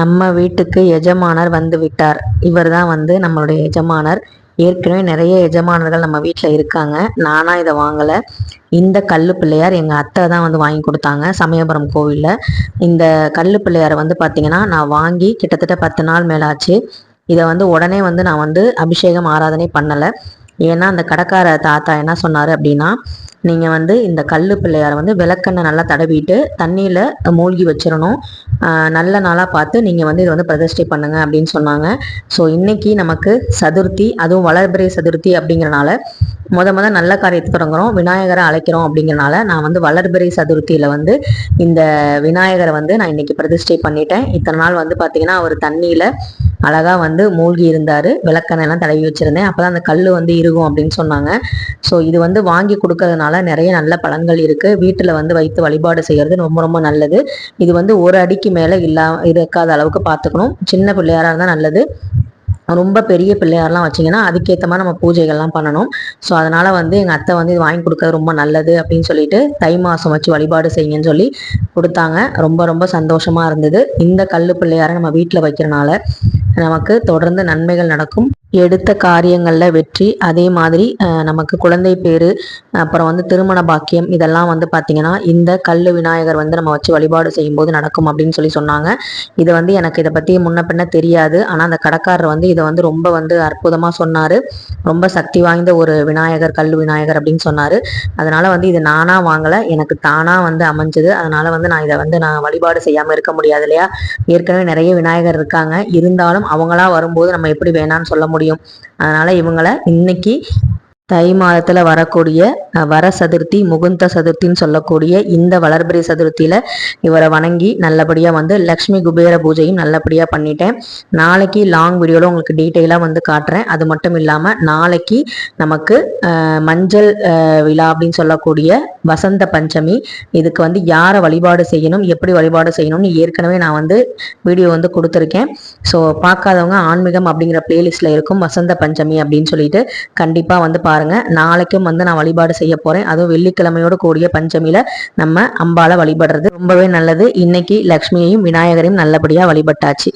நம்ம வீட்டுக்கு எஜமானர் வந்து விட்டார். இவர் தான் வந்து நம்மளுடைய எஜமானர். ஏற்கனவே நிறைய எஜமானர்கள் நம்ம வீட்டில் இருக்காங்க. நானாக இதை வாங்கலை. இந்த கல்லு பிள்ளையார் எங்கள் அத்தை தான் வந்து வாங்கி கொடுத்தாங்க சமயபுரம் கோவிலில். இந்த கல்லு பிள்ளையாரை வந்து பார்த்திங்கன்னா நான் வாங்கி கிட்டத்தட்ட பத்து நாள் மேலாச்சு. இதை வந்து உடனே வந்து நான் வந்து அபிஷேகம் ஆராதனை பண்ணலை. ஏன்னா அந்த கடைக்கார தாத்தா என்ன சொன்னார் அப்படின்னா நீங்கள் வந்து இந்த கல் பிள்ளையாரை வந்து விளக்கெண்ணெய் நல்லா தடவிட்டு தண்ணியில் மூழ்கி வச்சிடணும் நல்ல நாளாக பார்த்து நீங்கள் வந்து இதை வந்து பிரதிஷ்டை பண்ணுங்க அப்படின்னு சொன்னாங்க. ஸோ இன்றைக்கி நமக்கு சதுர்த்தி அதுவும் வளர்பிறை சதுர்த்தி அப்படிங்கிறனால முத முத நல்ல காரியத்துக்கு தொடங்குறோம் விநாயகரை அழைக்கிறோம் அப்படிங்கிறனால நான் வந்து வளர்பிறை சதுர்த்தியில் வந்து இந்த விநாயகரை வந்து நான் இன்னைக்கு பிரதிஷ்டை பண்ணிட்டேன். இத்தனை நாள் வந்து பார்த்தீங்கன்னா அவர் தண்ணியில் அழகாக வந்து மூழ்கி இருந்தார். விளக்கெண்ணெல்லாம் தடவி வச்சுருந்தேன். அப்போ தான் அந்த கல் வந்து இருகும் அப்படின்னு சொன்னாங்க. ஸோ இது வந்து வாங்கி கொடுக்கறதுனால நிறைய நல்ல பலன்கள் இருக்குது வீட்டில் வந்து வைத்து வழிபாடு செய்கிறது ரொம்ப ரொம்ப நல்லது. இது வந்து ஒரு அடிக்கு மேலே இல்லா இருக்காத அளவுக்கு பார்த்துக்கணும் சின்ன பிள்ளையாராக இருந்தால் நல்லது. ரொம்ப பெரிய பிள்ளையாரெலாம் வச்சிங்கன்னா அதுக்கேற்ற மாதிரி நம்ம பூஜைகள்லாம் பண்ணணும். ஸோ அதனால் வந்து எங்கள் அத்தை வந்து இது வாங்கி கொடுக்கறது ரொம்ப நல்லது அப்படின்னு சொல்லிட்டு தை மாதம் வச்சு வழிபாடு செய்யுங்கன்னு சொல்லி கொடுத்தாங்க. ரொம்ப ரொம்ப சந்தோஷமாக இருந்தது. இந்த கல் பிள்ளையாரை நம்ம வீட்டில் வைக்கிறனால நமக்கு தொடர்ந்து நன்மைகள் நடக்கும். எடுத்த காரியங்களில் வெற்றி. அதே மாதிரி நமக்கு குழந்தை பேர் அப்புறம் வந்து திருமண பாக்கியம் இதெல்லாம் வந்து பார்த்திங்கன்னா இந்த கல் விநாயகர் வந்து நம்ம வச்சு வழிபாடு செய்யும்போது நடக்கும் அப்படின்னு சொல்லி சொன்னாங்க. இது வந்து எனக்கு இதை பற்றி முன்ன பின்ன தெரியாது. ஆனால் அந்த கடைக்காரர் வந்து இதை வந்து ரொம்ப வந்து அற்புதமாக சொன்னார். ரொம்ப சக்தி வாய்ந்த ஒரு விநாயகர் கல் விநாயகர் அப்படின்னு சொன்னார். அதனால் வந்து இது நானாக வாங்கலை. எனக்கு தானாக வந்து அமைஞ்சது. அதனால் வந்து நான் இதை வந்து நான் வழிபாடு செய்யாமல் இருக்க முடியாது இல்லையா? ஏற்கனவே நிறைய விநாயகர் இருக்காங்க. இருந்தாலும் அவங்களா வரும்போது நம்ம எப்படி வேணாம்னு சொல்ல முடியும்? அதனால இவங்களை இன்னைக்கு தை மாதத்தில் வரக்கூடிய வர சதுர்த்தி முகுந்த சதுர்த்தின்னு சொல்லக்கூடிய இந்த வளர்பிறை சதுர்த்தியில் இவரை வணங்கி நல்லபடியாக வந்து லக்ஷ்மி குபேர பூஜையும் நல்லபடியாக பண்ணிட்டேன். நாளைக்கு லாங் வீடியோவில் உங்களுக்கு டீட்டெயிலாக வந்து காட்டுறேன். அது மட்டும் இல்லாமல் நாளைக்கு நமக்கு மஞ்சள் விழா அப்படின்னு சொல்லக்கூடிய வசந்த பஞ்சமி இதுக்கு வந்து யாரை வழிபாடு செய்யணும் எப்படி வழிபாடு செய்யணும்னு ஏற்கனவே நான் வந்து வீடியோ வந்து கொடுத்துருக்கேன். ஸோ பார்க்காதவங்க ஆன்மீகம் அப்படிங்கிற பிளேலிஸ்ட்ல இருக்கும் வசந்த பஞ்சமி அப்படின்னு சொல்லிட்டு கண்டிப்பாக வந்து பாருங்க. நாளைக்கும் வந்து நான் வழிபாடு செய்ய போறேன். அதுவும் வெள்ளிக்கிழமையோட கூடிய பஞ்சமியில நம்ம அம்பால வழிபடுறது ரொம்பவே நல்லது. இன்னைக்கு லக்ஷ்மியையும் விநாயகரையும் நல்லபடியா வழிபட்டாச்சு.